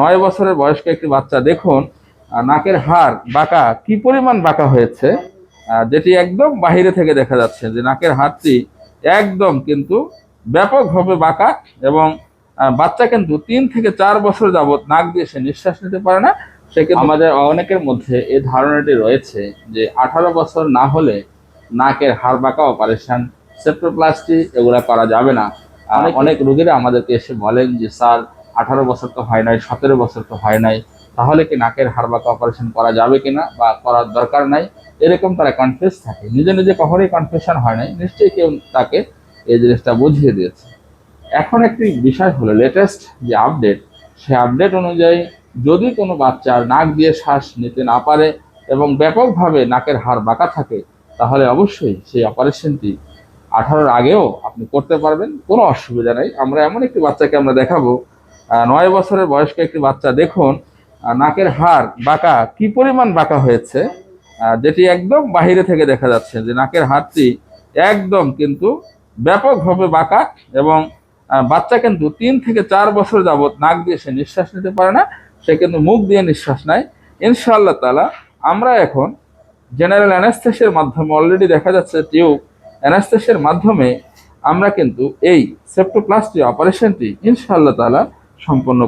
নয় বছরের বয়স্ক একটি বাচ্চা দেখুন নাকের হাড় বাঁকা কি পরিমাণ বাঁকা হয়েছে? যেটি একদম বাহিরে থেকে দেখা যাচ্ছে যে নাকের হাড়টি একদম কিন্তু ব্যাপকভাবে বাঁকা এবং বাচ্চা কিন্তু তিন থেকে চার বছর যাবত নাক দিয়ে সে নিঃশ্বাস নিতে পারে না। সে কিন্তু আমাদের অনেকের মধ্যে এই ধারণাটি রয়েছে যে আঠারো বছর না হলে নাকের হাড় বাঁকা অপারেশন সেপ্টোপ্লাস্টি এগুলা করা যাবে না। অনেক রোগীরা আমাদেরকে এসে বলেন যে স্যার আঠারো বছর তো হয় নাই, সতেরো বছর তো হয় নাই, তাহলে কি নাকের হাড় বাঁকা অপারেশন করা যাবে কিনা বা করার দরকার নাই? এরকম তারা কনফিউজ থাকে। নিজে নিজে কখনোই কনফিউশন হয় নাই, নিশ্চয়ই কেউ তাকে এই জিনিসটা বুঝিয়ে দিয়েছে। এখন একটি বিষয় হলো লেটেস্ট যে আপডেট সে আপডেট অনুযায়ী যদি কোনো বাচ্চার নাক দিয়ে শ্বাস নিতে না পারে এবং ব্যাপকভাবে নাকের হাড় বাঁকা থাকে, তাহলে অবশ্যই সেই অপারেশনটি আঠারোর আগেও আপনি করতে পারবেন, কোনো অসুবিধা নেই। আমরা এমন একটি বাচ্চাকে আমরা দেখাবো নয় বছরের বয়স্ক একটি বাচ্চা, দেখুন নাকের হাড়, বাঁকা, কি পরিমাণ বাঁকা হয়েছে যেটি একদম বাহিরে থেকে দেখা যাচ্ছে যে নাকের হাড়টি একদম কিন্তু ব্যাপকভাবে বাঁকা এবং বাচ্চা কিন্তু তিন থেকে চার বছর যাবত নাক দিয়ে সে নিঃশ্বাস নিতে পারে না, সে কিন্তু মুখ দিয়ে নিঃশ্বাস নেয়। ইনশাআল্লাহ তালা আমরা এখন জেনারেল অ্যানাস্থেসিয়ার মাধ্যমে, অলরেডি দেখা যাচ্ছে টিউব অ্যানাস্থেসিয়ার মাধ্যমে আমরা কিন্তু এই সেপ্টোপ্লাস্টি অপারেশনটি, ইনশাআল্লাহ তালা সম্পন্ন